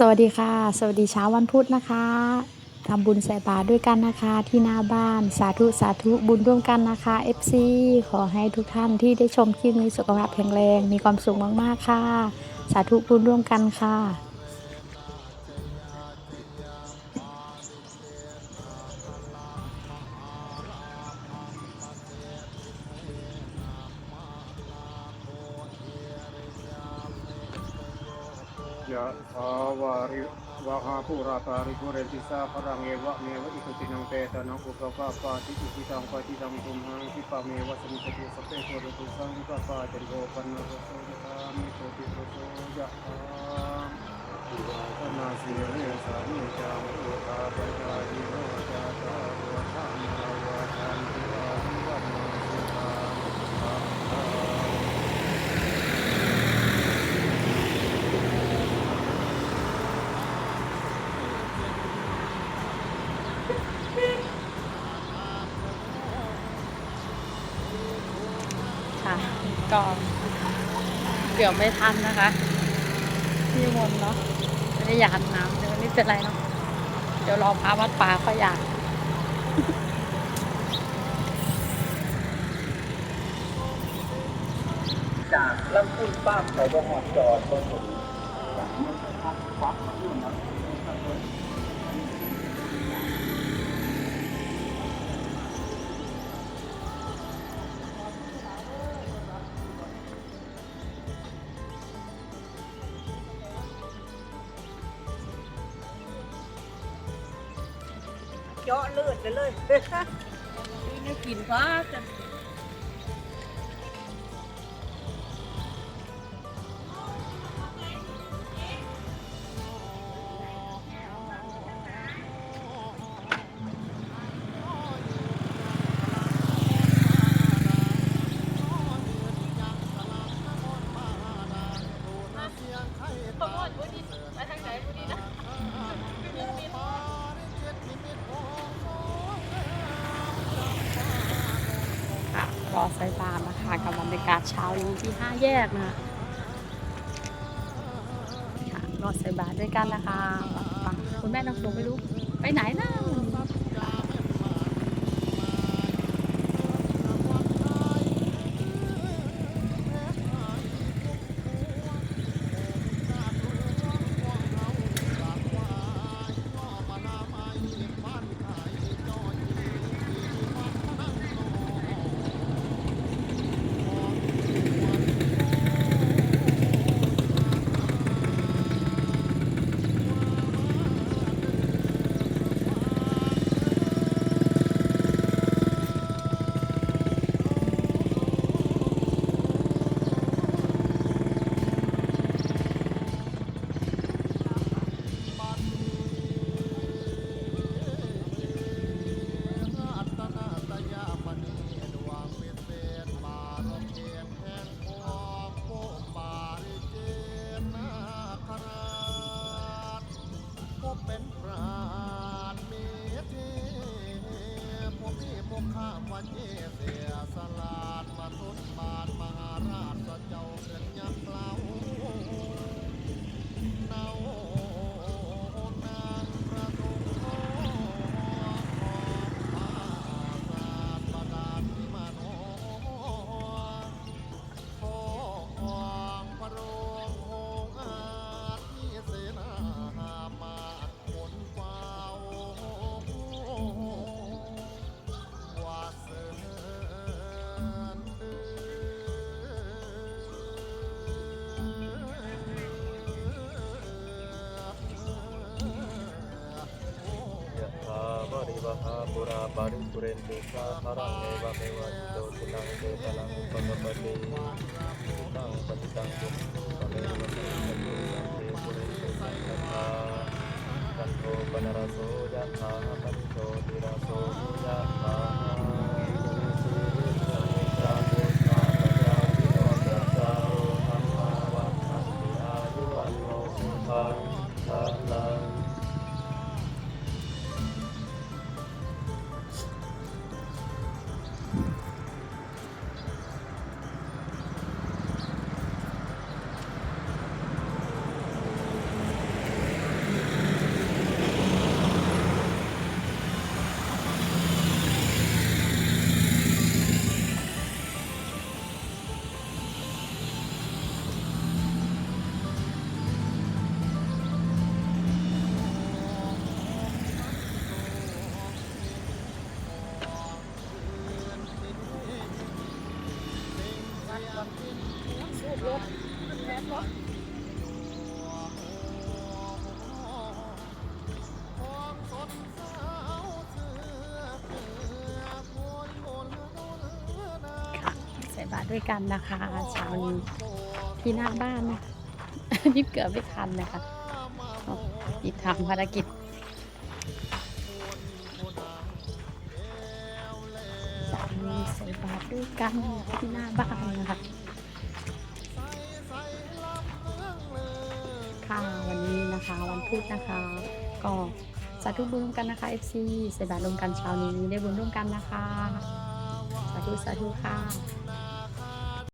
สวัสดีค่ะ สวัสดีเช้าวันพุธนะคะทำบุญใส่บาตรด้วยกันนะคะ ที่หน้าบ้านสาธุสาธุบุญร่วมกันนะคะ FC ขอให้ทุกท่านที่ได้ชมคลิปนี้สุขภาพแข็งแรง มีความสุขมากๆค่ะ สาธุบุญร่วมกันค่ะ ยะถาวาริวะหาภูราปาริปุเรติสาพรังเอวะเมวะอิโตตินังเปตานังอุปกาปาติอิทิตังปะติตังตุมหังคิปะเมวะสมิจติสเพโตตุสังกปาจันโกปันโนโสยะธามิโตติโสยะธาอิวาสนาสีเรสานิจังอุตาปจายิโนจาตารุธรรมาวาทันติอาภิวัตโนสุขังภะลัง ค่ะ ก็เดี๋ยวไม่ทันนะคะพี่มนเนาะไม่ได้อยากน้ำเดี๋ยวไม่เป็นไรเนาะเดี๋ยวรอพาวัดป่าก็อยากจากลำพูนป้ามไปบหอดจอดบนถนนจากเมือพักฟักมาอยู่น เจาะเลือดไปเลย นี่กินฟ้าจะ อสายตามนะคะกับบรรยากาศเช้านี้ที่ห้าแยกนะรอใส่บาตรด้วยกันนะคะ คุณแม่น้องโฟไม่รู้ ไปไหนนะ ย ริวหาปุราปาริปุเใส่บาทด้วยกันนะคะเช้านี้ที่หน้าบ้านนะยิบเกือบไม่ทันนะคะติดทำภารกิจ บาตรด้วยกันที่หน้าบ้านนะคะค่ะวันนี้นะคะวันพุธนะคะ ก็สาธุบุญร่วมกันนะคะ FC ใส่บาตรร่วมกันเช้านี้ได้บุญร่วมกันนะคะ สาธุสาธุค่ะ